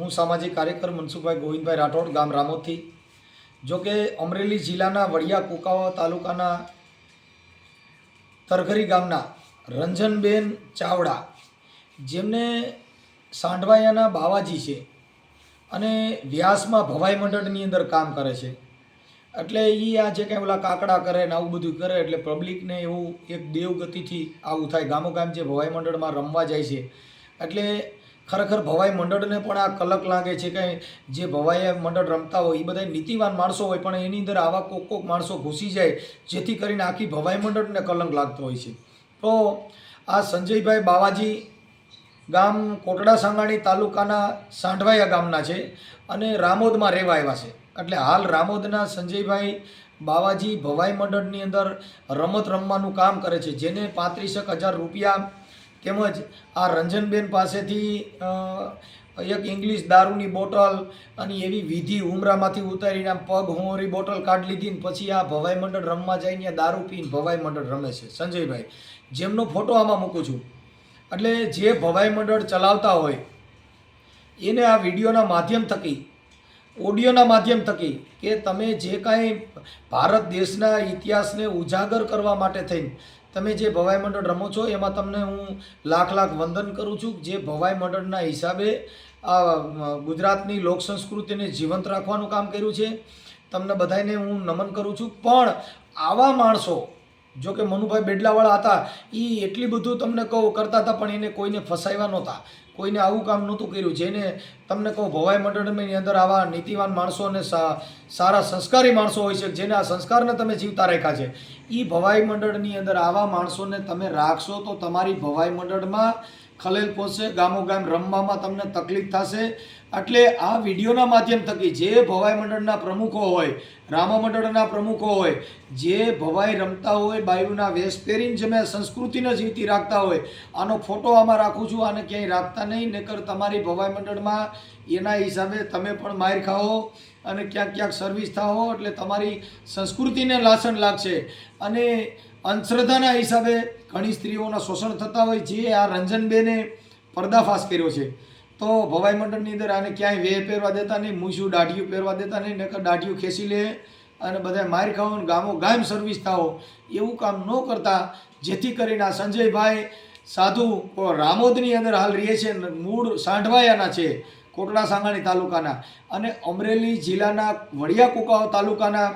હું સામાજિક કાર્યકર મનસુખભાઈ ગોવિંદભાઈ રાઠોડ, ગામ રામોદથી. જો કે અમરેલી જિલ્લાના વડિયા કુકાવા તાલુકાના તરઘરી ગામના રંજનબેન ચાવડા, જેમને સાંઢવાયાના બાવાજી છે અને વ્યાસમાં ભવાઈ મંડળની અંદર કામ કરે છે. એટલે એ આ જે કાંઈ ઓલા કાકડા કરે ને આવું બધું કરે, એટલે પબ્લિકને એવું એક દેવગતિથી આવું થાય. ગામો ગામ જે ભવાઈ મંડળમાં રમવા જાય છે. એટલે ખરેખર ભવાઈ મંડળને પણ આ કલક લાગે છે કે જે ભવાઈ મંડળ રમતા હોય, એ બધા નીતિવાન માણસો હોય, પણ એની અંદર આવા કોક કોક માણસો ઘૂસી જાય, જેથી કરીને આખી ભવાઈ મંડળને કલંક લાગતો હોય છે. તો આ સંજયભાઈ બાવાજી ગામ કોટડા સાંગાણી તાલુકાના સાંઢવાયા ગામના છે અને રામોદમાં રહેવા આવ્યા છે. એટલે હાલ રામોદના સંજયભાઈ બાવાજી ભવાઈ મંડળની અંદર રમત રમવાનું કામ કરે છે, જેને પાંત્રીસેક હજાર રૂપિયા તેમજ આ રંજનબેન પાસેથી એક ઇંગ્લિશ દારૂની બોટલ અને એવી વિધિ ઉમરામાંથી ઉતારીને આમ પગ હોંરી બોટલ કાઢી લીધી ને પછી આ ભવાઈ મંડળ રમવા જઈને દારૂ પીને ભવાઈ મંડળ રમે છે. સંજયભાઈ, જેમનો ફોટો આમાં મૂકું છું. એટલે જે ભવાઈ મંડળ ચલાવતા હોય, એને આ વિડીયોના માધ્યમ થકી, ઓડિયોના માધ્યમ થકી કે તમે જે કાંઈ ભારત દેશના ઇતિહાસને ઉજાગર કરવા માટે થઈને તમે જે ભવાઈ મંડળ રમો છો, એમાં તમને હું લાખ લાખ વંદન કરું છું જે ભવાઈ મંડળના હિસાબે આ ગુજરાતની લોક સંસ્કૃતિને જીવંત રાખવાનું કામ કર્યું છે. તમને બધાને હું નમન કરું છું. પણ આવા માણસો જો કે મનુભાઈ બેડલાવાળા હતા એ એટલી બધું તમને કહું, કરતા હતા, પણ એને કોઈને ફસાવ્યા નહોતા. કોઈને આવું કામ નહોતું કર્યું. જેને તમને કહું, ભવાઈ મંડળની અંદર આવા નીતિવાન માણસો અને સારા સંસ્કારી માણસો હોય છે, જેને આ સંસ્કારને તમે જીવતા રાખ્યા છે. એ ભવાઈ મંડળની અંદર આવા માણસોને તમે રાખશો તો તમારી ભવાઈ મંડળમાં ખલેલ પહોંચશે, ગામો ગામ રમવામાં તમને તકલીફ થશે. એટલે આ વિડીયોના માધ્યમ થકી જે ભવાઈ મંડળના પ્રમુખો હોય, રામા મંડળના પ્રમુખો હોય, જે ભવાઈ રમતા હોય, બાયુના વેશ પહેરીને જે મેં સંસ્કૃતિને જીવતી રાખતા હોય, આનો ફોટો આમાં રાખું છું, આને ક્યાંય રાખતા નહીં. નકર તમારી ભવાઈ મંડળમાં એના હિસાબે તમે પણ માર ખાઓ અને ક્યાંક ક્યાંક સર્વિસ થાઓ, એટલે તમારી સંસ્કૃતિને લાસણ લાગશે. અને અંધશ્રદ્ધાના હિસાબે ઘણી સ્ત્રીઓના શોષણ થતા હોય જે આ રંજનબેને પર્દાફાશ કર્યો છે. તો ભવાઈ મંડળની અંદર આને ક્યાંય વેહ પહેરવા દેતા નહીં, મૂછું દાઢિયું પહેરવા દેતા નહીં, નકર દાઢિયું ખેંચી લે અને બધા માર ખાઓ ગામો ગામ સર્વિસ થાઓ. એવું કામ ન કરતા, જેથી કરીને આ સંજયભાઈ સાધુ રામોદની અંદર હાલ રહે છે મૂળ સાંઢવાયાના છે, કોટડા સાંગાણી તાલુકાના. અને અમરેલી જિલ્લાના વડિયા કુકાઓ તાલુકાના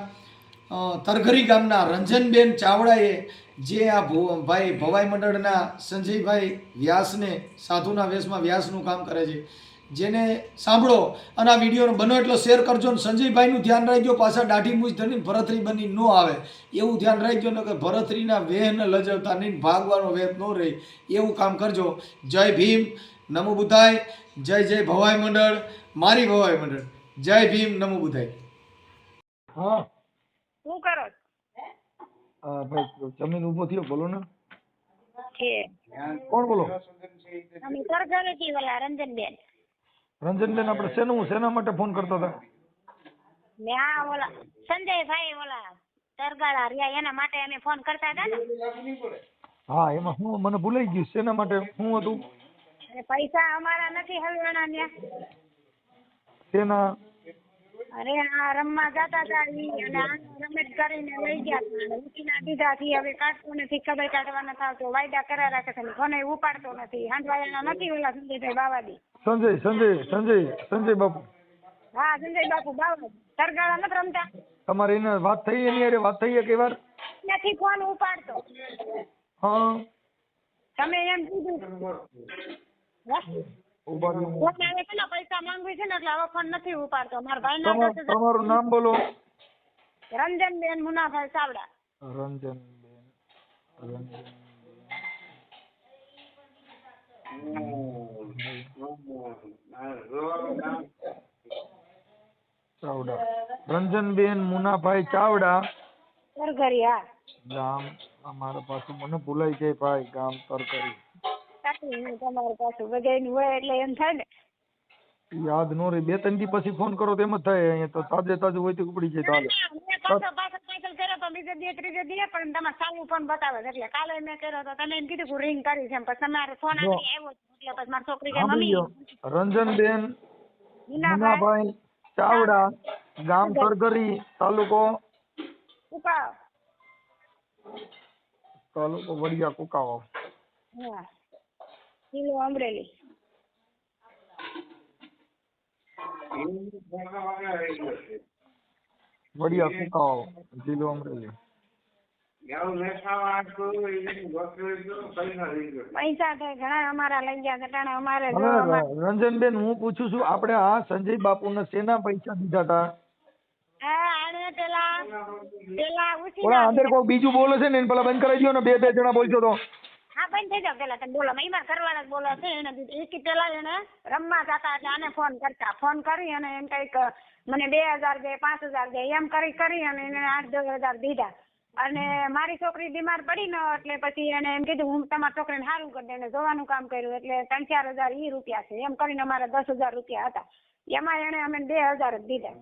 તરઘરી ગામના રંજનબેન ચાવડાએ જે આ ભાઈ ભવાઈ મંડળના સંજયભાઈ વ્યાસને સાધુના વેશમાં વ્યાસનું કામ કરે છે. જેને સાંભળો અને આ વિડીયોનો બનો એટલો શેર કરજો ને સંજયભાઈનું ધ્યાન રાખજો, પાછા દાઢી મૂજ ધરીને ભરતરી બની ન આવે. એવું ધ્યાન રાખજો ને કે ભરતરીના વેહને લજવતા નહીં, ભાગવાનો વેહ ન રહે. એવું કામ કરજો. જય ભીમ. નમો બુધાય. જય જય ભવાઈ મંડળ. મારી ભવાઈ મંડળ. જય ભીમ. નમો બુધાય. હા. શું કરો હા ભાઈ જમીન ઊભો થયો બોલો ને. કોણ બોલો? અમે રંજનબેન. રંજનબેન આપણે શેનું શેના માટે ફોન કરતા હતા? ને આ ઓલા સંજયભાઈ ઓલા તરગાળા રહ્યા એના માટે અમે ફોન કરતા હતા ને. હા એમાં હું મને ભૂલાઈ ગયું શેના માટે શું હતું? પૈસા અમારા નથી હલવાના શેના? અરે આ રમવા જતા હતા ઈ અને આ રમત કરીને લઈ ગયા હતા ઉઠીના દીધા થી હવે કાઢતો નથી ખબર કાઢવાના થાવ તો વાયદા કરા રાખે છે ને ફોને ઉપાડતો નથી હાંડવાયાના નથી ઓલા સંજયભાઈ બાવાદી સંજય સંજય સંજય સંજય બાપુ. હા સંજય બાપુ બાવા. તરગાળા નથી રમતા? તમારે એને વાત થઈ એની અરે વાત થઈ એક વાર નથી ફોન ઉપાડતો. હા. તમે એમ કીધું. ફોન આવે પેલા પૈસા માંગવી છે ને એટલે હવે ફોન નથી ઉપાડતો. મારા ભાઈ ના તમારું તમારું નામ બોલો. રંજનબેન મુનાભાઈ ચાવડા. રંજનબેન. રંજન ચાવડા. રંજનબેન મુનાભાઈ ચાવડા. તરકરી ગામ અમારા પાછું મને ભૂલાઈ જાય ભાઈ ગામ તરકરી સાચું હું તમારી પાસે બધાયનું હોય એટલે એમ થાય ને યાદ નો રહી. બે ત્રણ દી પછી ફોન કરો તો એમ જ થાય. અહીંયા તો તાજે તાજું હોય તો ઉપડી જાય તો હાલે મેં પાછો પાછો પાછળ કર્યો તો બીજે દી ત્રીજે દી પણ તમારે ચાલુ ફોન બતાવે છે. એટલે કાલે મેં કર્યો તો તમે એમ કીધું કે રિંગ કરી છે એમ. પછી તમારે ફોન જો. આગળ આવ્યો છે. એટલે પછી મારી છોકરી કે સાંભળી મમ્મી. લો રંજનબેન મુનાભાઈ. મુનાભાઈ ચાવડા ગામ સરગરી તાલુકો? ઉપાવ તાલુકો વડિયા કુકાવા. હા. જિલ્લો અમરેલી વડિયા જિલ્લો અમરેલી રંજનબેન હું પૂછું છું આપડે આ સંજય બાપુ ને સેના પૈસા દીધા હતા? પેલા પેલા અંદર કોઈ બીજું બોલે છે ને પેલા બંધ કરાવી દો ને બે બે જણા બોલશો તો. હા, બંધ થઈ જાવ પેલા તમે બોલો. મહિમા કરવાના બોલો છે, એને એક પેલા એને રમવા જતા એટલે આને ફોન કરતા. ફોન કરી અને એમ કંઈક મને બે હજાર દે પાંચ હજાર દે એમ કરી કરી અને એને આઠ, દસ હજાર દીધા. અને મારી છોકરી બીમાર પડી ને એટલે પછી એને એમ કીધું, હું તમારી છોકરીને સારું કરી દે. જોવાનું કામ કર્યું. એટલે ત્રણ, ચાર હજાર ઈ રૂપિયા છે. એમ કરીને અમારે દસ હજાર રૂપિયા હતા. એમાં એને અમે બે હજાર જ દીધા.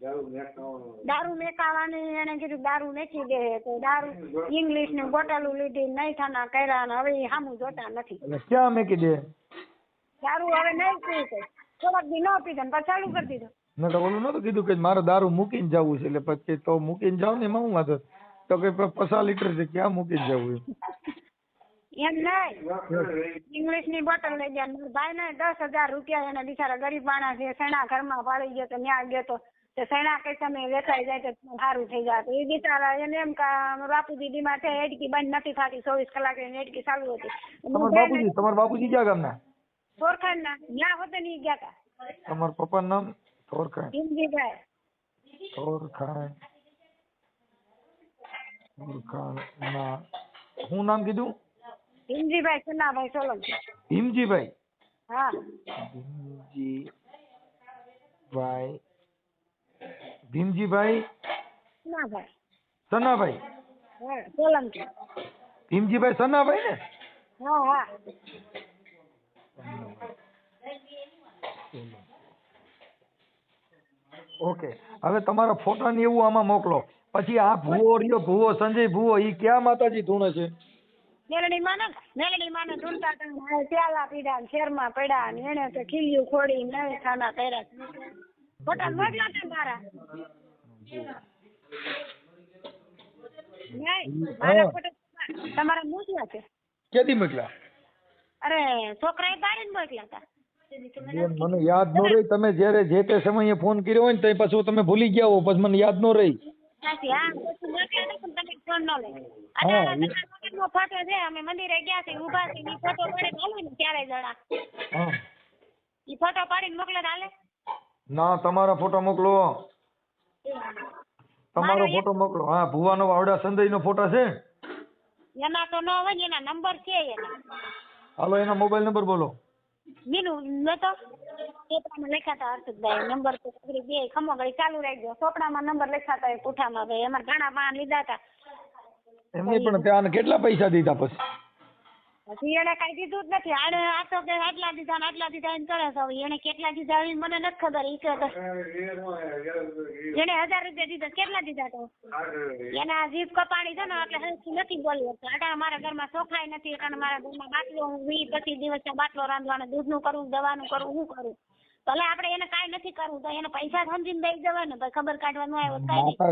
દારૂ મેકાવાની. એને કીધું દારૂ મેકી દે તો દારૂ ઇંગ્લિશ ને બોટલું લીધી નહીં થાના કર્યા ને હવે સામું જોતા નથી. ક્યાં મેકી દે? દારૂ હવે નહીં પીતો થોડાક દી ન પીધો ને પછી ચાલુ કરી દીધો. મેં તો ઓલું નતું કીધું કે મારે દારૂ મૂકીને જવું છે એટલે પછી તો મૂકીને જાવ ને એમાં હું વાંધો તો કે પચાસ લીટર છે ક્યાં મૂકીને જવું એમ? નહીં. ઇંગ્લિશની બોટલ લઈ ગયા. મારા ભાઈ ને દસ હજાર રૂપિયા એને બિચારા ગરીબ માણસ છે ઘર ઘરમાં પાડી ગયો તો ન્યા ગયો તો તે સૈણા કઈ સમય વેચાઈ જાય તો સારું થઈ જાય તો એ બિચારા એને એમ કે બાપુજી બીમાર છે એડકી બંધ નથી થતી ચોવીસ કલાક એની એડકી ચાલુ હતી. તમારા બાપુજી તમારા બાપુજી ક્યાં ગામના? સોરખાણ ના ન્યા હોતે ની ગયા હતા તમારા પપ્પાનું નામ થોરખાણ ભીમજીભાઈ. થોરખાણ થોરખાણ ના શું નામ કીધું? ભીમજીભાઈ સન્નાભાઈ સોલંકી. ભીમજીભાઈ? હા. ભીમજીભાઈ ભીમજીભાઈ? સનાભાઈ. હા સોલંકી. ભીમજીભાઈ સનાભાઈ ને? હા હા. ઓકે હવે તમારા ફોટા ને એવું આમાં મોકલો. પછી આ ભૂવો રહ્યો ભૂવો સંજય ભૂવો ઈ ક્યાં માતાજી ધૂણે છે? મેલડી માં મેલડી માં ઢૂંઢતા હતા પ્યાલા પીડા શેરમાં પડ્યા એને તો ખીલ્યું ખોડી નવી ખાના કર્યા ફોટા મોકલા હતા મારા. મારા ફોટા તમારા મોકલ્યા છે. ક્યાંથી મોકલ્યા અરે છોકરાએ પાડીને મોકલ્યા હતા મને યાદ ન રહી તમે જ્યારે જે તે સમયે ફોન કર્યો હોય ને પાછું તમે ભૂલી ગયા હો પછી મને યાદ ન રહી. ન ફોટો છે અમે મંદિરે ગયા છે ઊભા છે ફોટો પડે ને ત્યારે જણા ઈ ફોટો પાડીને મોકલે હાલે. ના તમારા ફોટો મોકલો. તમારો ફોટો મોકલો. હા ભુવાનો વાવડા સંજય નો ફોટો છે. એના તો ન હોય એના નંબર છે એના. હાલો એના મોબાઈલ નંબર બોલો. મીનુ નતો ચોપડામાં લખાતા હર્ષદભાઈ નંબર તો છોકરી બે ખમો ગઈ ચાલુ રાખજો. ચોપડામાં નંબર લખાતા હોય પુઠામાં ભાઈ અમારે ઘણા પાન લીધા હતા. એમને પણ ત્યાં કેટલા પૈસા દીધા પછી? પછી એને કઈ દીધું જ નથી. આને આ તો કે આટલા દીધા ને આટલા દીધા એમ કરે છે. હવે એને કેટલા દીધા એ મને નથી ખબર. ઈ કે એને હજાર રૂપિયા દીધા. કેટલા દીધા તો? એના જીભ કપાણી છે ને એટલે હજી નથી બોલી શકતો અટાણે મારા ઘરમાં ચોખાઈ નથી. અટાણે મારા ઘરમાં બાટલો હું વીસ પચીસ દિવસ બાટલો રાંધવાનો દૂધનું કરું દવાનું કરું હું કરું. ભલે આપણે એને કાઈ નથી કરવું તો એને પૈસા સમજીને દઈ દેવાય ને ભાઈ ખબર કાઢવાનું આવ્યો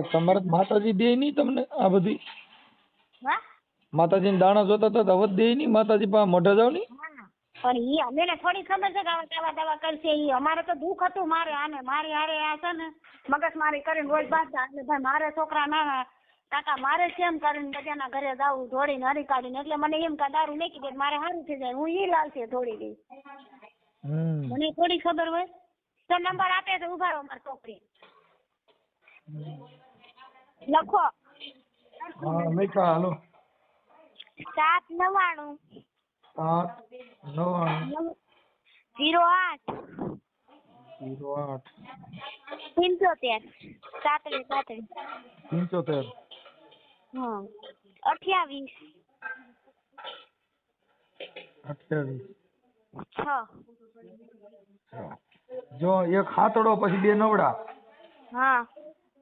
તો તમારે માતાજી દે નહીં તમને આ બધી? હા? માતાજીને દાણા જોતા તો હવે દે નહીં માતાજી પાસે મોઢા જાવ નહીં? પણ ઈ અમને થોડી ખબર છે કે આવા દવા દવા કરશે ઈ. અમારે તો દુઃખ હતું મારે આને મારી હારે આ છે ને મગજ મારી કરીને રોજ બાંધતા. એટલે ભાઈ મારે છોકરા ના કાકા મારે કેમ કરીને બધાના ઘરે જાવું ધોડીને હરી કાઢીને. એટલે મને એમ કે દારૂ નાખી દે મારે સારું થઈ જાય. હું ઈ લાલશે થોડી દઈ મને થોડી ખબર હોય. તો નંબર આપે તો ઊભા રહો મારી છોકરી લખો. હા લખ્યા હાલો. સાત નવ્વાણું. સાત નવ્વાણું. જીરો આઠ. જીરો આઠ. પંચોતેર. સાતડી સાતડી પંચોતેર. હમ અઠ્યાવીસ. અઠ્યાવીસ. છ. જો એક હાથડો પછી બે નવડા. હા.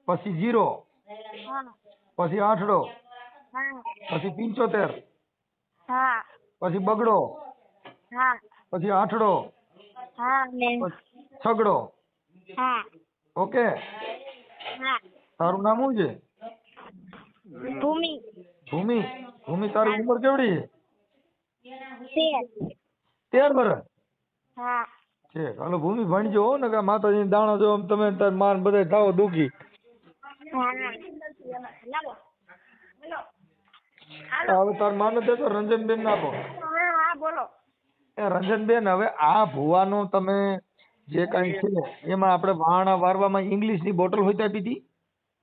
પછી જીરો. હા. પછી આઠડો. હા પછી પંચોતેર. હા. પછી બગડો. હા. પછી આઠડો. હા ને. છગડો. હા. ઓકે? હા. તારું નામ શું છે? ભૂમિ. ભૂમિ. ભૂમિ તારી ઉંમર કેવડી છે? તેર. વર્ષ હા. છે. હાલો ભૂમિ ભણજો હો ને કે માતાજી દાણા જો તમે તાર માન બધા થાવ દુખી. હા લાવો હવે તાર માનો તે તો રંજનબેન ને આપો. હા બોલો. એ રંજનબેન હવે આ ભુવાનો તમે જે કાંઈ છે એમાં આપણે વાણા વારવામાં ઇંગ્લિશની બોટલ હતી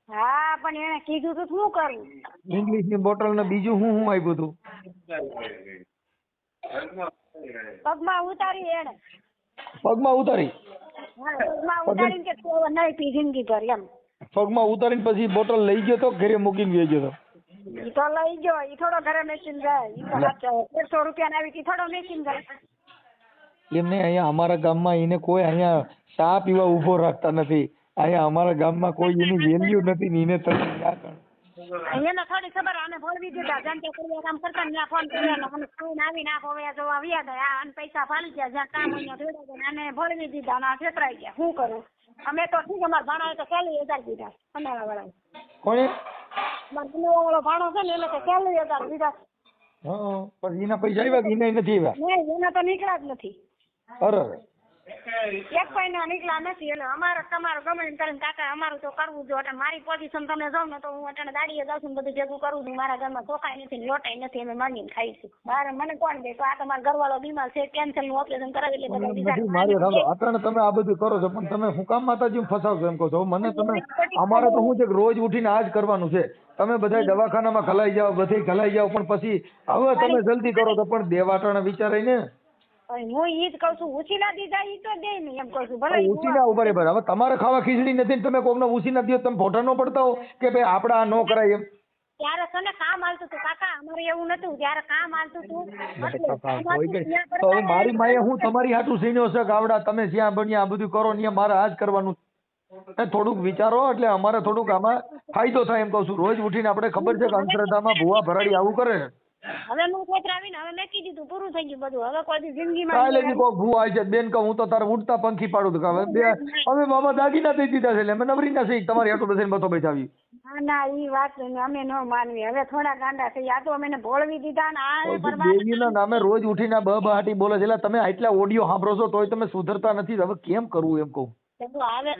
હા પણ એને કીધું તો શું કરું? ઇંગ્લિશની બોટલ ને બીજું હું હું આપ્યું હતું પગમાં ઉતારી એને પગમાં ઉતારી? પગમાં ઉતારીને કે નહીં પી જિંદગી ભર એમ. પગમાં ઉતારીને પછી બોટલ લઈ ગયો તો ઘરે મૂકીને ગયો તો? ઈ તો લઈ ગયો ઈ થોડો ઘરે મેકીને જાય. ઈ તો સાચો તેરસો રૂપિયા આવી ઈ થોડો મેકીને જાય. એમને અહીંયા અમારા ગામમાં એને કોઈ અહીંયા ચા પીવા ઊભો રાખતા નથી. અહીંયા અમારા ગામમાં કોઈ એની વેલ્યુ નથી ને એને તમે ના. એને થોડી ખબર આને ભોળવી દીધા. જેમ કે કરિયા કામ કરતા ને ત્યાં ફોન કર્યો ને મને ફોન આવી ના હવે જો આવ્યા ગયા આ આને પૈસા ફાળી ગયા. જ્યાં કામ અહીંયા ત્યાં જોડે ગયા આને ભોળવી દીધા આ છેતરાઈ ગયા. શું કરું? અમે તો ઠીક અમારા ભાણાએ તો ચાલી હજાર દીધા પંડાળા વાળા કોણે? વાળો ભાણો છે ને એને તો ચાલી હજાર દીધા હા પછી એના પૈસા આવ્યા કે એના નથી આવ્યા? એના તો નીકળ્યા જ નથી. અરે એક પૈસા નીકળા નથી એટલે અમારે તમારું ગમે એમ કરીને કાકા અમારું તો કરવું જો એટલે મારી પોઝિશન તમે જાવ ને તો હું અટાણે દાડીએ જાઉં છું બધું ભેગું કરું છું. મારા ઘરમાં ચોખાઈ નથી લોટાઈ નથી. અમે માંગીને ખાઈશું મારે મને કોણ દે? તો આ તમારો ઘરવાળો બીમાર છે. કેન્સરનું ઓપરેશન કરાવી એટલે અટાણે તમે આ બધું કરો છો પણ તમે હું કામ માતાજી ફસાવશો એમ કહો છો? મને તમે અમારે તો હું છે રોજ ઉઠીને આ જ કરવાનું છે. તમે બધા દવાખાનામાં ખલાઈ જાઓ બધે ખલાઈ જાઓ પણ પછી હવે તમે જલ્દી કરો તો પણ દેવાટાણા વિચારાય ને. હું ઈ જ કહું છું ઉછીના દીધા ઈ તો દે નહીં એમ કહું છું ભલે ઈ ઉસીના ઊભા હવે તમારે ખાવા ખીચડી નથી ને તમે કોકનો ઉસીના દો તમે ફોટા નો પડતા હો કે ભાઈ આપડા નો કરાય એમ. ત્યારે તને કામ હાલતું હતું કાકા અમારે એવું નતું ત્યારે કામ હાલતું હતું. એટલે કામ હોય હાલતું ગઈ. ત્યાં તો મારી માએ હું તમારી હાટું સીન્યો છે કે આવડા તમે જ્યાં બન્યા આ બધું કરો ને મારે આ જ કરવાનું થોડુંક વિચારો એટલે અમારે થોડુંક આમાં ફાયદો થાય એમ કહું છું. રોજ ઉઠીને આપણે ખબર છે કે અંધશ્રદ્ધામાં ભૂવા ભરાડી આવું કરે હવે હું છેતરાવીને હવે મેં કીધું તું પૂરું થઈ ગયું બધું. હવે કોઈ દી કાલે જિંદગીમાં બી કોક ભૂવા આવી છે. બેન કહું હું તો તારે ઉડતા પંખી પાડું તો હવે બે અમે મામા દાગીના દઈ દીધા છે એટલે અમે નવરી ના સહી તમારી હાટું બેસીને બતો બેઠાવી. ના ના ઈ વાત અમે ન માનવી. હવે થોડા ગાંડા થઈ આ તો અમે ભોળવી દીધા ને આ દેવીના નામે રોજ ઉઠીને બ બહાટી બોલે છે. એટલે તમે આટલા ઓડિયો સાંભળો છો તોય તમે સુધરતા નથી. હવે કેમ કરવું એમ કહું? હવે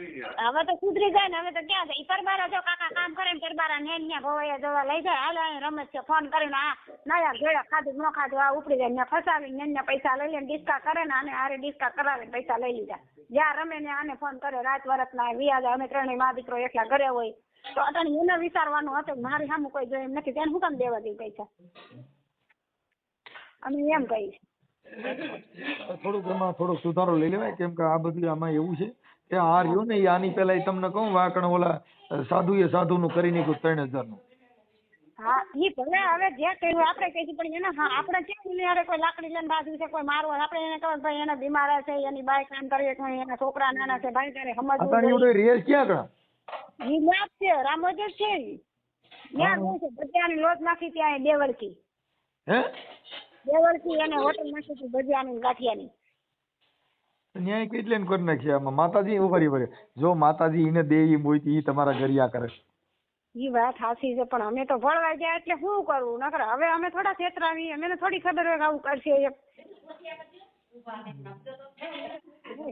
હવે તો સુધરી જાય ને હવે તો ક્યાં જાય ઈ પરબારા જો કાકા કામ કરે ને પરબારા ને ત્યાં ભવાયા જવા લઈ જાય. હાલો અહીં રમેશ છે ફોન કરીને આ નયા ઘેડા ખાધું ન ખાધું આ ઉપડી જાય ને ફસાવી ને પૈસા લઈ લે ડિસ્કા કરે ને આને આરે ડિસ્કા કરાવે પૈસા લઈ લીધા. જ્યાં રમે ને આને ફોન કરે રાત વરસ ના વ્યાજ અમે ત્રણેય મા દીકરો એકલા ઘરે હોય. તો અટણ એને વિચારવાનું હતું મારી સામે કોઈ જોઈ એમ નથી. તેને હું કામ દેવા દે પૈસા? અમે એમ કહીશ થોડુંક એમાં થોડોક સુધારો લઈ લેવાય. કેમ કે આ બધું આમાં એવું છે કે આ રહ્યું ને આની પેલા તમને કહું વાકણ ઓલા સાધુ નું કરી નાખ્યું ત્રણ હજારનું. હા ઈ ભલે હવે જે કહ્યું આપણે કહીશું પણ એને હા આપણે કેમ એની કોઈ લાકડી લઈને બાજુ છે કોઈ મારવા? આપણે એને કહો ભાઈ એને બીમાર છે એની બાઈ કામ કરીએ કે એના છોકરા નાના છે ભાઈ તારે સમજવું રેસ ક્યાં કણા ઈ લાભ છે રામોજ છે છે? ભજીયાની લોટ નાખી ત્યાં દેવળકી હે? દેવળકી અને હોટલ નાખી ભજીયાની ગાંઠિયાની. ન્યાય કેટલે કરી નાખી આમાં? માતાજી ઉભરી ભરે જો માતાજી એને દેવી મોઈતી ઈ તમારા ગરિયા કરે. ઈ વાત સાચી છે પણ અમે તો ભળવા ગયા એટલે શું કરવું? નકર હવે અમે થોડા છેતરાવી અમને થોડી ખબર હોય કે આવું કરશે એમ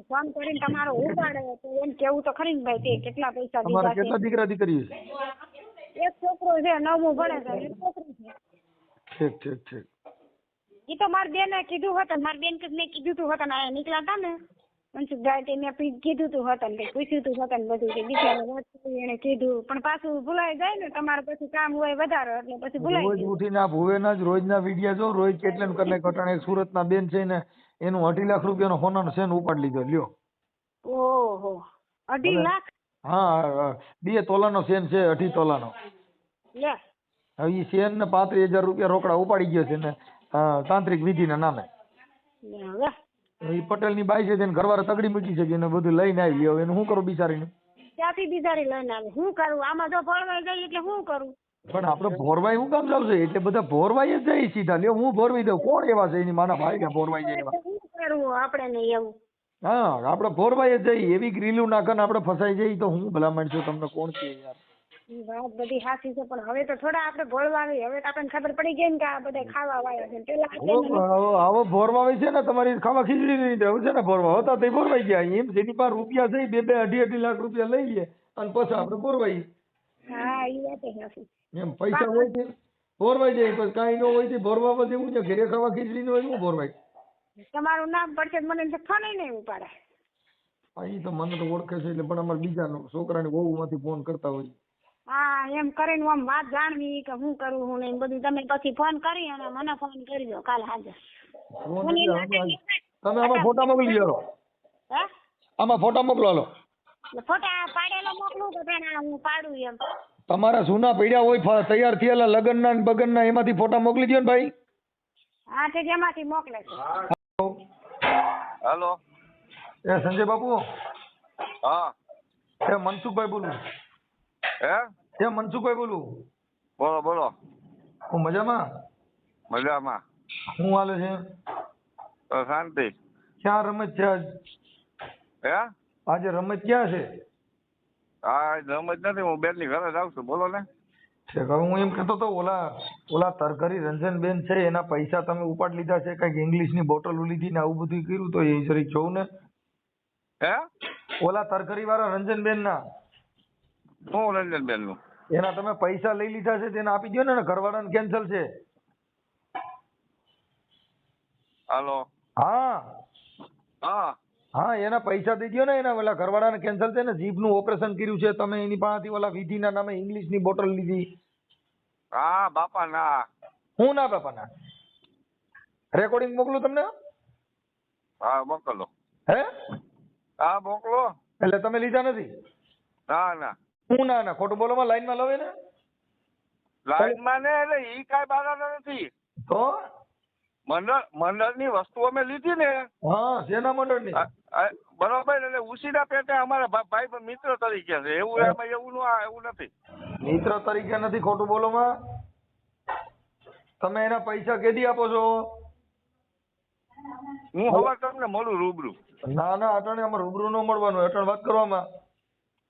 ફોન કરીને તમારો ઉપાડે તો એમ કેવું તો ખરી ને ભાઈ તે કેટલા પૈસા દીધા કેટલા દીકરા છે? એક છોકરો છે નવમું ભણે છે એક છોકરી છે. ઠીક ઠીક ઠીક. ઈ તો મારી બેને કીધું હતું મારી બેન કે મેં કીધું તું હતું આ નીકળ્યા હતા ને મનસુખભાઈ તે મેં કીધું તું હતું ને પૂછ્યું તું હતું બધું કે દીકરાને એને કીધું. પણ પાછું ભૂલાઈ જાય ને તમારે પછી કામ હોય વધારે એટલે પછી ભૂલાઈ રોજ જાય. ભુવેના જ રોજના વિડિયા જો રોજ કેટલે ને કેટલે સુરતના બેન છે ને એનું અઢી લાખ રૂપિયાનો હોનાનો સેન ઉપાડી લીધો લ્યો. ઓહો અઢી લાખ? હા બે બે તોલાનો સેન છે અઢી તોલાનો. લે. હવે સેન ને પાંત્રીસ હજાર રૂપિયા રોકડા ઉપાડી ગયો છે ને તાંત્રિક વિધિના નામે. લે હવે ઈ પટેલની બાઈ છે તેને ઘરવાળા તગડી મૂકી છે એને બધું લઈને આવી હવે એનું શું કરું બિચારીને? ત્યાંથી બિચારી લઈને આવે? શું કરું? આમાં જો ભળવાઈ જાય એટલે શું કરું? પણ આપણે ભોરવાઈ હું કામ જાવશે એટલે બધા ભોરવાઈ જ જાય સીધા. લ્યો હું ભોરવી દઉં. કોણ એવા છે? એની માના ભાઈ કે ભોરવાઈ જાય એવા? શું કરવું આપણે ને એવું? હા આપણે ભોરવાઈ જ જઈએ. એવી ગ્રીલું નાખે ને આપણે ફસાઈ જઈએ તો હું ભલામણ છું તમને કોણ છે યાર? ઈ વાત બધી સાચી છે પણ હવે તો થોડા આપણે ભોળવાની હવે તો આપણને ખબર પડી ગઈ ને કે આ બધા ખાવા વાળા છે. પેલા આવો- આવો છે ને તમારી ખાવા ખીચડી નહીં દેવું છે ને ભોરવા. હતા તે ભોરવાઈ ગયા. એમ જેની પાસે રૂપિયા છે બે બે અઢી અઢી લાખ રૂપિયા લઈ લે અને પછી આપણે ભોરવાઈ હા ઈ વાત સાચી. એમ પૈસા હોય છે. ભોરવાઈ જાય પછી કાંઈ ન હોય તે ભોરવા જેવું છે ઘરે ખાવા ખીચડી ન હોય શું ભોરવાઈ? તમારું નામ પડશે મને ફોન નહીં ઉપાડે. એ તો મને તો ઓળખે છે એટલે પણ અમારા બીજા છોકરાની વહુમાંથી ફોન કરતા હોય. હા એમ કરીને આમ વાત જાણવી કે હું કરું હું નહીં બધું તમે પછી ફોન કરી અને મને ફોન કરજો કાલ હાજર. તમે આમાં ફોટા મોકલી લો હે? આમાં ફોટા મોકલો હાલો. એટલે ફોટા પાડેલો મોકલું તો તેને હું પાડું એમ. તમારા જૂના પડ્યા હોય તૈયાર થયેલા લગ્નના ને બગનના એમાંથી ફોટા મોકલી દો ને ભાઈ. હા તે જેમાંથી મોકલે છે. હેલો. એ સંજય બાપુ. હા. એ મનસુખભાઈ બોલું હે? એ મનસુખભાઈ બોલું. બોલો બોલો. હું મજામાં? મજામાં. શું હાલે છે? શાંતિ. ક્યાં રમત છે આજ? હે? આજે રમત ક્યાં છે? હા રમત નથી હું બેનની ઘરે જાઉં છું. બોલો ને. છે હું એમ કહેતો તો ઓલા ઓલા તરકરી રંજનબેન છે એના પૈસા તમે ઉપાડ લીધા છે કંઈક ઇંગ્લિશની બોટલો લીધી ને આવું બધું કર્યું તો એ જરી જોઉં ને. હે? ઓલા તરકરી વાળા રંજનબેન ના શું રંજનબેનનું એના તમે પૈસા લઈ લીધા છે તેને આપી દો ને ઘરવાળાને કેન્સલ છે. હાલો. હા. હા. હા એના પૈસા દઈ દો ને એના ઓલા ઘરવાળાને કેન્સલ છે ને જીભનું ઓપરેશન કર્યું છે તમે એની પાસેથી ઓલા વિધિના નામે ઇંગ્લિશની બોટલ લીધી. હા બાપા ના હું ના બાપા ના રેકોર્ડિંગ મોકલું તમને? હા મોકલો. હે? હા મોકલો. એટલે તમે લીધા નથી? ના ના. હું ના ના ખોટું બોલોમાં લાઈનમાં લવે ને? લાઈનમાં ને એટલે ઈ કાંઈ બાધા નથી. તો? મંડળ મંડળની વસ્તુ અમે લીધી ને. હા સેના મંડળની? બરોબર એટલે ઉસીના પેટે અમારા ભાઈ મિત્ર તરીકે છે. એવું એમાં એવું નું એવું નથી. મિત્ર તરીકે નથી ખોટું બોલો માં તમે એના પૈસા કેદી આપો છો? હું હવે તમને મળું રૂબરૂ. ના ના અટાણે અમારે રૂબરૂ ન મળવાનું અટાણે વાત કરવામાં.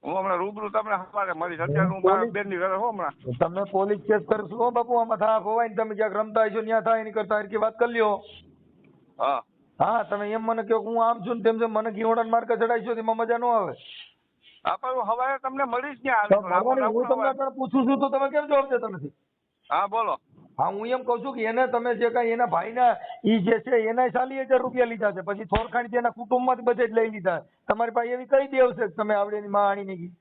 હું હમણાં રૂબરૂ તમને સવારે મળીશ અત્યારે હું મારા બેનની ઘરે હમણાં. તમે પોલીસ કેસ કરશો હો બાપુ આમાં થા ખોવાય ને તમે ક્યાંક રમતા હશો ત્યાં થાય એની કરતા હરખી વાત કરી લ્યો. હા. હા તમે એમ મને કહો કે હું આમ છું ને તેમ છે મને ઘીવડાને માર્કે ચડાવીશો તેમાં મજા ન આવે. હા પણ હું હવારે તમને મળીશ ત્યાં હું તમને પૂછું છું તો તમે કેમ જવાબ દેતા નથી? હા બોલો. હા હું એમ કઉ છું કે એને તમે જે કઈ એના ભાઈના ઈ જે છે એના ચાલી હજાર રૂપિયા લીધા છે. પછી થોરખાણી તેના કુટુંબમાંથી બધે જ લઈ લીધા. તમારી પાસે એવી કઈ દેવ છે તમે આવડેની માં આણી ગઈ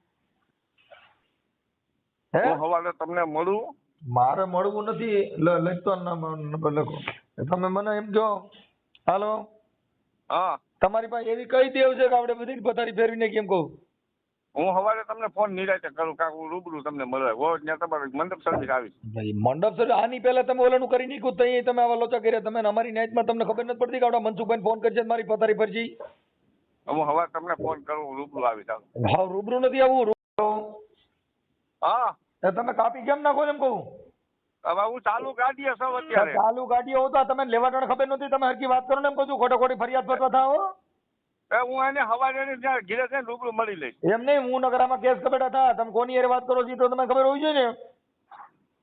હે? હવાલે તમને મળું. મારે મળવું નથી. લખતો લખો. તમે મને એમ કહો. હાલો? હા. તમારી પાસે એવી કઈ દેવ છે કે આપણે બધી પથારી ફેરવીને કેમ કહું? હું સવારે તમને ફોન નિરાતે કરું કાક હું રૂબરૂ તમને મળે. હો ત્યાં તમારે મંડપ સર્વિસ આવી મંડપ સર આની પહેલા તમે ઓલાનું કરી નાખ્યું તઈ તમે આવા લોચા કર્યા. તમે અમારી નાઈટમાં તમને ખબર નથી પડતી કે આવડા મનસુખભાઈ ફોન કરશે મારી પથારી ફરજી? હું હવારે તમને ફોન કરું રૂબરૂ આવી. જાઉં હા રૂબરૂ નથી આવું રૂબરૂ હા. એ તમે કાપી કેમ નાખો એમ કહું? હવે હું ચાલુ ગાડીએ સૌ અત્યારે. ચાલુ ગાડી હોતા તમે લેવા ખબર નથી તમે હરકી વાત કરો ને એમ કહું છું ખોટો ખોટી ફરિયાદ ફરવા થાઓ. એ હું એને હવારે ત્યાં ઘીરે છે રૂબરૂ મળી લઈશ. એમ નહીં હું નગરામાં કેસ કપેટા હતા તમે કોની યારે વાત કરો છો તો તમને ખબર હોવી જોઈએ ને.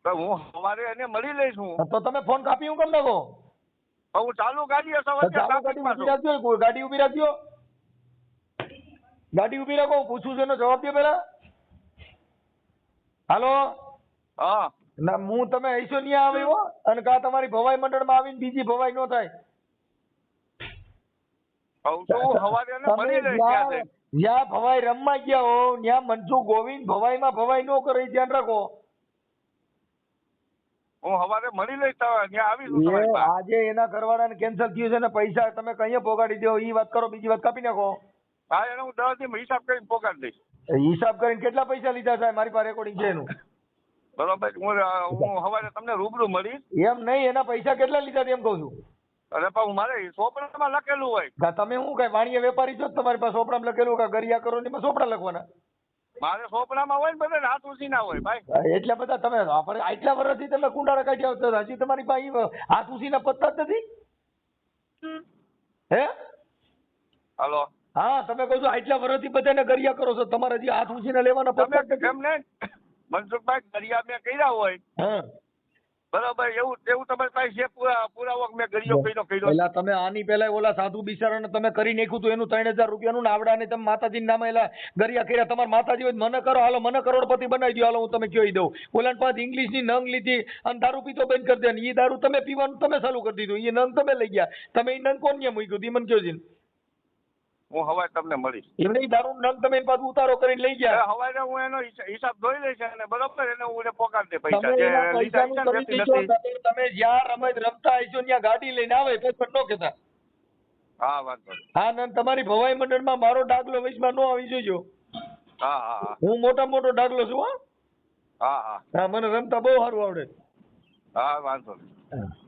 તો હું હવારે એને મળી લઈશ હું. તો તમે ફોન કાપી હું કેમ નાખો? હું ચાલુ ગાડી સૌ તો અત્યારે ચાલુ ગાડી રાખજો ગાડી ઊભી રાખજો. ગાડી ઊભી રાખો હું પૂછું છું એનો જવાબ દે પેલા હાલો? હા. ના હું તમે ऐसो નહીં આવ્યો હો અને કા તમારી ભવાઈ મંડળમાં આવીને બીજી ભવાઈ ન થાય. કહું છું હવારે એને તમે ત્યાં જ્યાં ભવાઈ રમવા ગયા હો ત્યાં મનસુ ગોવિંદ ભવાઈમાં ભવાઈ નો કરે ધ્યાન રાખો. હું હવારે મળી લઈશ તો ત્યાં એ પાસે. આજે એના ઘરવાળાને કેન્સલ થયું છે ને પૈસા તમે કઈ પોગાડી દો ઈ વાત કરો બીજી વાત કાપી નાખો. હા એને હું દસ દી હિસાબ કરીને પોકાડી દઈશ. હિસાબ કરીને કેટલા પૈસા લીધા સાહેબ મારી પાસે રેકોર્ડિંગ છે એનું. બરોબર હું હું હવારે તમને રૂબરૂ મળીશ. એમ નહીં એના પૈસા કેટલા લીધા એમ કહું છું. અને પણ મારે સોપડામાં લખેલું હોય. તમે હું કઈ વાણિયા વેપારી છો? તમારી પાસે સોપડામાં લખેલું કે ગરિયા કરો ને સોપડા લખવાના? મારે સોપડામાં હોય ને બધા હાથ ઉસી ના હોય ભાઈ. એટલા બધા તમે આપણે આટલા વર્ષથી તમે કુંડાળા કાઢ્યા છો તો હજી તમારી પાસે હાથ ઉસીના પત્તા જ નથી? હે? હાલો. હા તમે કહો છો આટલા વર્ષથી બધાને ગરિયા કરો છો. તમારે હજી હાથ ઊંચીને લેવાના પત્તા જ નથી. મનસુખભાઈ ગરિયા મેં કર્યા હોય. હા. બરાબર એવું એવું તમારી પાસે પુરાવો મેં ગરિયો કર્યો કર્યો. પેલા તમે આની પેલા ઓલા સાધુ બિચારાને તમે કરી નાખ્યું હતું એનું ત્રણ હજાર રૂપિયાનું નાવડા ને તમે માતાજીના નામે એલા ગરિયા કર્યા. તમારા માતાજી હોય મને કરો હાલો મને કરોડપતિ બનાવી દો હાલો હું તમે કહી દઉં. ઓલા પાસે ઇંગ્લિશની નંગ લીધી અને દારૂ પીતો બંધ કરી દે. ને એ દારૂ તમે પીવાનું તમે ચાલુ કરી દીધું. એ નંગ તમે લઈ ગયા. તમે એ નંગ કોણ મૂક્યું? ઈ મને કહો હું હવાય તમને મળીશ. એમને દારૂ નંગ તમે એની પાછું ઉતારો કરીને લઈ ગયા હવારે હું એનો હિસાબ જોઈ લઈશ અને બરોબર એને હું પોકાર દે પૈસા. તમે જ્યાં રમત રમતા હશો ત્યાં ગાડી લઈને આવે પછી ન કેતા હા વાંધો. હા નંદ તમારી ભવાઈ મંડળમાં મારો ડાગલો વચમાં ન આવી જોજો. હા હા હા. મોટા મોટો ડાગલો છું હો. હા હા. મને રમતા બહુ સારું આવડે. હા વાંધો નહીં.